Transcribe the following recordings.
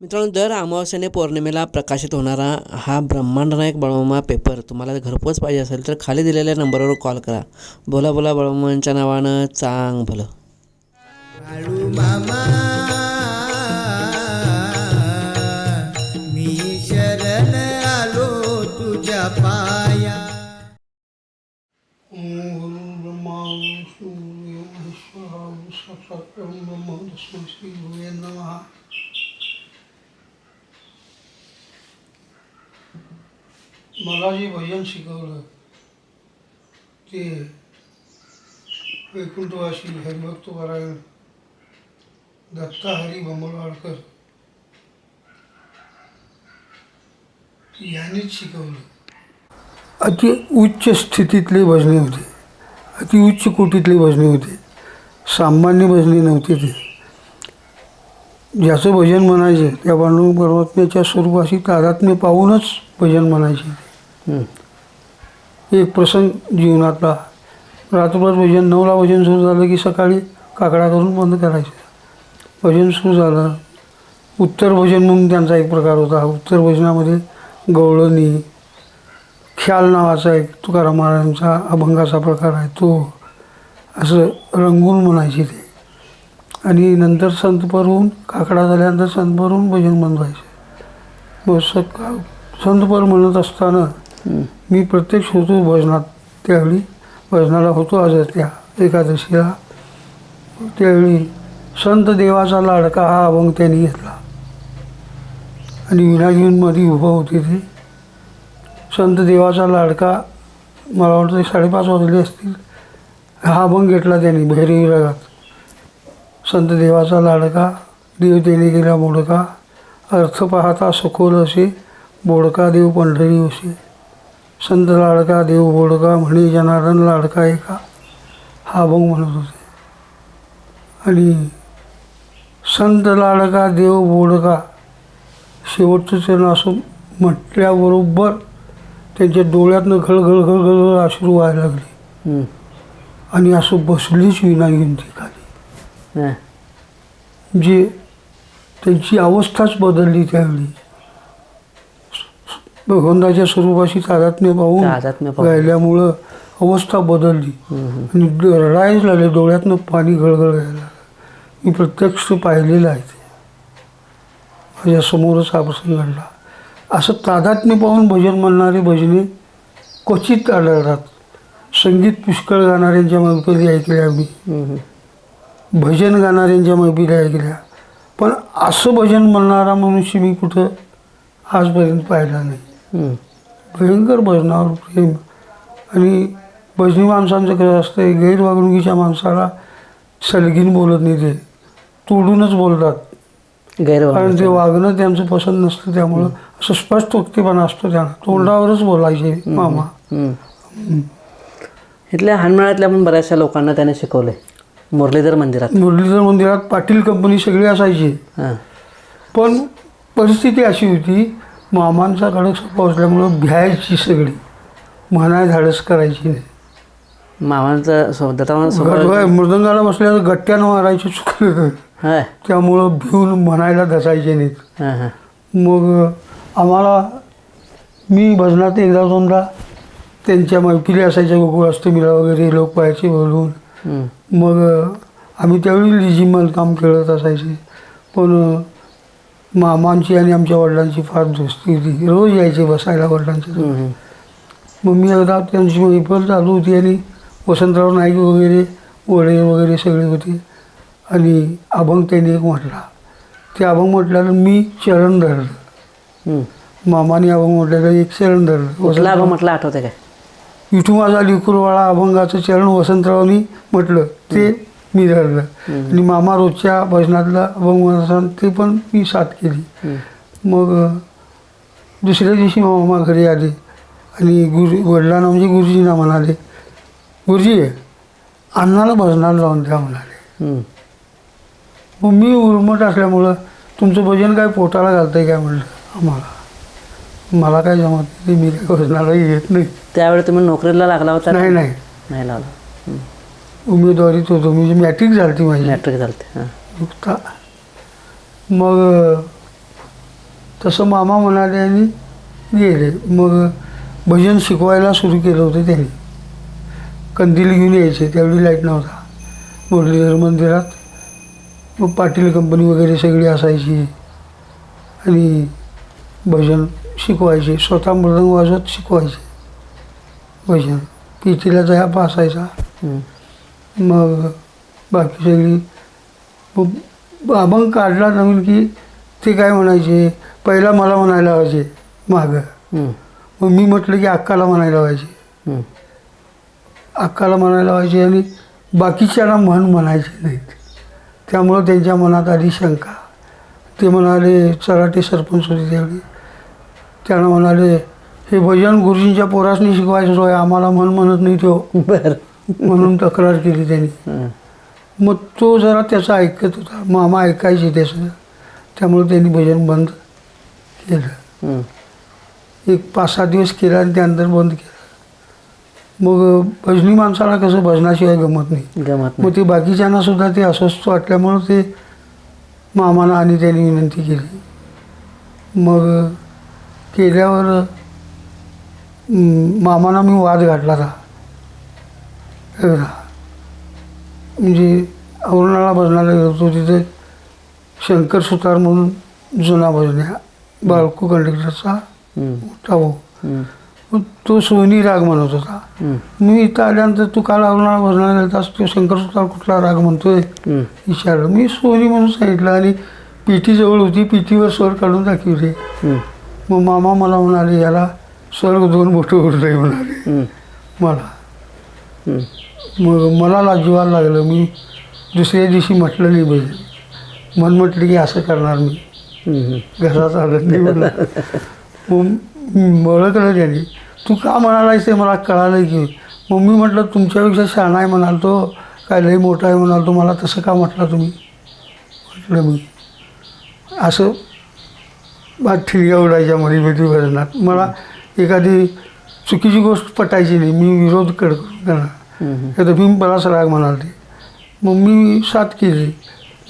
मित्रांनो दर अमावस्याने पौर्णिमेला प्रकाशित होणारा हा ब्रह्मांड नायक बळमामा पेपर तुम्हाला घरपोच पाहिजे असेल तर खाली दिलेल्या नंबरवर कॉल करा. बोला बोला बळमामांच्या नावानं चांग भलं. बाळू मामा मी शरण आलो तुझ्या पाया. मला जे भजन शिकवलं. ते वैकुंठवासी हरिभक्त पारायण दत्ता हरी बंबलवाडकर यांनीच शिकवलं. अति उच्च स्थितीतले भजने होते. अति उच्च कोटीतले भजने होते. सामान्य भजने नव्हते ते. ज्याचं भजन म्हणायचे त्या पांडुरंग परमात्म्याच्या स्वरूपाशी तादात्म्य पाहूनच भजन म्हणायचे एक प्रसंग जीवनातला. रात्रभर भजन नऊला भजन सुरू झालं की सकाळी काकडा करून बंद करायचं. भजन सुरू झालं उत्तर भजन म्हणून त्यांचा एक प्रकार होता. उत्तर भजनामध्ये गवळणी ख्याल नावाचा एक तुकाराम महाराजांचा अभंगाचा प्रकार आहे तो. असं रंगून म्हणायचे ते. आणि नंतर संत परहून काकडा झाल्यानंतर संत परहून भजन बंद व्हायचे मग सका संतपर म्हणत असताना मी प्रत्यक्ष होतो भजनात त्यावेळी भजनाला होतो आज त्या एकादशीला. त्यावेळी संत देवाचा लाडका हा अभंग त्यांनी घेतला. आणि विनायकमध्ये उभं होते ते. संत देवाचा लाडका मला वाटतं साडेपाच वाजले असतील. हा अभंग घेतला त्यांनी भैरवी रागात. संत देवाचा लाडका देव त्याने गेला मोडका. अर्थ पाहता सखोल असे बोडका देव पंढरी असे. संत लाडका देव बोडका म्हणे जनार्दन लाडका एका. हा अभंग म्हणत होते. आणि संत लाडका देव बोडका शेवटचं चरण असं म्हटल्याबरोबर त्यांच्या डोळ्यातनं घळघळ घळघळ अश्रू व्हायला लागले. आणि असं बसलीच विना घेऊन ती खाली. जे त्यांची अवस्थाच बदलली त्यावेळी. भगवंताच्या स्वरूपाशी तादात्म्य तादात्म्य पाहून. पाहून. राहिल्यामुळं अवस्था बदलली. आणि रडायच लागले डोळ्यातनं पाणी गळगळ यायला लागलं. मी प्रत्यक्ष पाहिलेलं आहे ते. माझ्या समोरच हा प्रसंग घडला. असं तादात्म्य पाहून भजन म्हणणारे भजने क्वचित आढळतात. संगीत पुष्कळ गाणाऱ्यांच्या मैफिली ऐकल्या मी. भजन गाणाऱ्यांच्या मैफिली ऐकल्या. पण असं भजन म्हणणारा मनुष्य मी कुठं आजपर्यंत पाहिला नाही. भयंकर भजनावर प्रेम. आणि भजनी माणसांचं कसं असतं गैरवागणुकीच्या माणसाला सलगीन बोलत नाही ते. तोडूनच बोलतात. कारण ते वागणं त्यांचं पसंत नसतं त्यामुळं. असं स्पष्ट वक्तीपणा असतो त्यांना. तोंडावरच बोलायचे मामा. इथल्या हानमेळातल्या पण बऱ्याचशा लोकांना त्याने शिकवले मुरलीधर मंदिरात. मुरलीधर मंदिरात पाटील कंपनी सगळी असायची. पण परिस्थिती अशी होती मामांचा कडक असल्यामुळं भ्यायची सगळी. म्हणाय धाडस करायची नाही. मामांचा सो- दत्तावान स्वभाव गडवाय मृदंगाला बसल्यावर गट्ट्यानं मारायचे चुकलं हाय. त्यामुळं भिवून म्हणायला धसायचे नाहीत. मग आम्हाला मी भजनात एकदा दोनदा त्यांच्या मैफिली असायच्या गोकुळ अष्टमीला वगैरे लोक पाहायचे बोलून. मग आम्ही त्यावेळी लिजिमल काम खेळत असायचे. पण मामांची आणि आमच्या वडिलांची फार दोस्ती होती. रोज यायचे बसायला वडिलांच्या. हम्म. मग मी एकदा त्यांची मैफल चालू होती आणि वसंतराव नाईक वगैरे वडे वगैरे सगळे होते. आणि अभंग त्यांनी एक म्हटला. ते अभंग म्हटल्यानं मी चरण धरलं. मामाने अभंग म्हटलेलं एक चरण धरलं. अभंग म्हटलं आठवते काय? विठू माझा लिकुरवाळा अभंगाचं चरण वसंतरावनी म्हटलं. ते मी धरलं. आणि मामा रोजच्या भजनातलं अभंग ते पण मी साथ केली. मग दुसऱ्या दिवशी मामा घरी आले. आणि गुरु वडिलांना म्हणजे गुरुजींना म्हणाले गुरुजी अण्णाला भजनाला लावून द्या म्हणाले. मग मी उर्मट असल्यामुळं तुमचं भजन काय पोटाला घालतंय काय म्हणलं? आम्हाला. मला काय जमत नाही मी काय भजनाला येत नाही. त्यावेळी तुम्ही नोकरीला लागला होता नाही नाही. नाही लावला. उमेदवारीत होतो. म्हणजे मॅट्रिक झाली माझी. मॅट्रिक झालते हां. नुकता. मग तसं मामा म्हणाले आणि गेले. मग भजन शिकवायला सुरू केलं होतं त्यांनी. कंदील घेऊन यायचे. त्यावेळी लाइट नव्हता. मुरलीधर मंदिरात. मग पाटील कंपनी वगैरे सगळी असायची. आणि भजन शिकवायचे. स्वतः मृदंग वाजवत शिकवायचे. भजन. पितीला जया असायचा. मग बाकी सगळी. मग अभंग काढला नवीन की ते काय म्हणायचे? पहिला मला म्हणायला हवायचे मागं. मग मी म्हटलं की अक्काला म्हणायला हं. अक्काला म्हणायला हवायचे आणि बाकीच्याला म्हण म्हणायचे नाहीत. त्यामुळं त्यांच्या मनात आली शंका. ते म्हणाले चराटे सरपंच होते त्यावेळी. त्यांना म्हणाले हे भजन गुरुजींच्या पोरासनी शिकवायचं सोय आम्हाला म्हण म्हणत नाही तो. बरं. म्हणून तक्रार केली त्यांनी. मग तो जरा त्याचं ऐकत होता. मामा ऐकायचे त्याचं त्यामुळे त्यांनी भजन बंद केलं. एक पाच सहा दिवस केला आणि त्यानंतर बंद केलं. मग भजनी माणसाला कसं भजनाशिवाय गमत नाही. गमत मग ते बाकीच्यांना सुद्धा ते अस्वस्थ वाटल्यामुळं ते मामाला आणि त्यांनी विनंती केली. मग केल्यावर मामाना मी वाद घातला होता. म्हणजे औरणाला भजनाला गेलो होतो तिथे शंकर सुतार म्हणून जुना भजन्या बाळकू कंडक्टरचा. मोठा भाऊ हं. तो सोनी राग म्हणत होता. मी इथं आल्यानंतर तू काल अरुणाला भजनाला गेलतास तो शंकर सुतार कुठला राग म्हणतोय. विचारलं मी सोनी म्हणून सांगितलं आणि पिटी जवळ होती पिटीवर स्वर काढून दाखवले. मग मामा मला म्हणाले याला स्वर्ग दोन मोठं उरलंय म्हणाले. मला. मग मला लाजीवायला लागलं मी दुसऱ्या दिवशी म्हटलं नाही भजन मन म्हटलं की असं करणार मी. घराचा घरात नाही म्हणलं मग ओळखलं त्यांनी. तू का म्हणालायस ते मला कळालं की? मग मी म्हटलं तुमच्यापेक्षा शहाणा आहे म्हणाल तो काय लई मोठा आहे म्हणाल तो मला तसं का म्हटला तुम्ही? म्हटलं मी. असं भात ठिणग्या उडायच्या मध्ये भेटी भजनात मला एखादी चुकीची गोष्ट पटायची नाही. मी विरोध कर करणार. भीम बराच राग म्हणाल. ते मग मी साथ केली.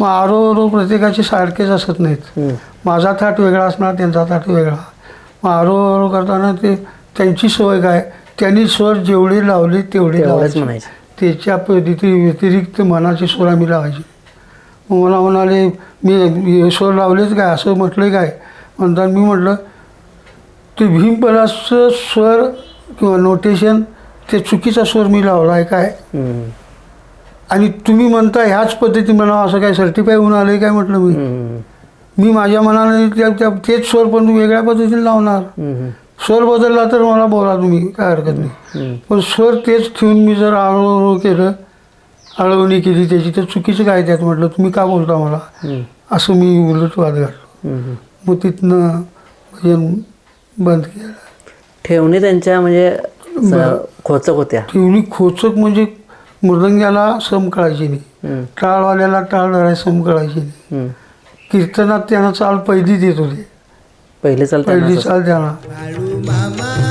मग आरो आरो प्रत्येकाचे सारखेच असत नाहीत. माझा थाट वेगळा असणार त्यांचा थाट वेगळा. मग आरो आरो करताना ते त्यांची सवय काय? त्यांनी स्वर जेवढे लावले तेवढे तेवढंच लावायचे. म्हणायचं. त्याच्या पद्धती व्यतिरिक्त मनाचे स्वर आम्ही लावायचे. मग मला म्हणाले मी हे स्वर लावलेच काय? असं म्हटलं काय? म्हणतात मी म्हटलं ते भीमपलाचं स्वर किंवा नोटेशन ते चुकीचा स्वर मी लावला आहे काय हं. आणि तुम्ही म्हणता ह्याच पद्धती म्हणावं असं काय सर्टिफाय होऊन आलं काय म्हटलं मी. मी माझ्या मनाने त्या तेच स्वर पण वेगळ्या पद्धतीने लावणार. स्वर बदलला तर मला बोला तुम्ही काय हरकत नाही. पण स्वर तेच ठेवून मी जर आळवळव केलं आळवणी केली त्याची तर चुकीचं काय त्यात म्हटलं तुम्ही का बोलता मला. असं मी उलट वाद घातलो हं. मग तिथनं भजन बंद केलं ठेवणी त्यांच्या म्हणजे स- खोचक होत्या. ठेवणी खोचक म्हणजे मृदंग्याला सम कळायची नाही. टाळवाल्याला टाळ धरायला सम कळायची नाही. कीर्तनात त्यांना चाल पहिली देत होते. पहिले चालते पहिली चाल त्यांना.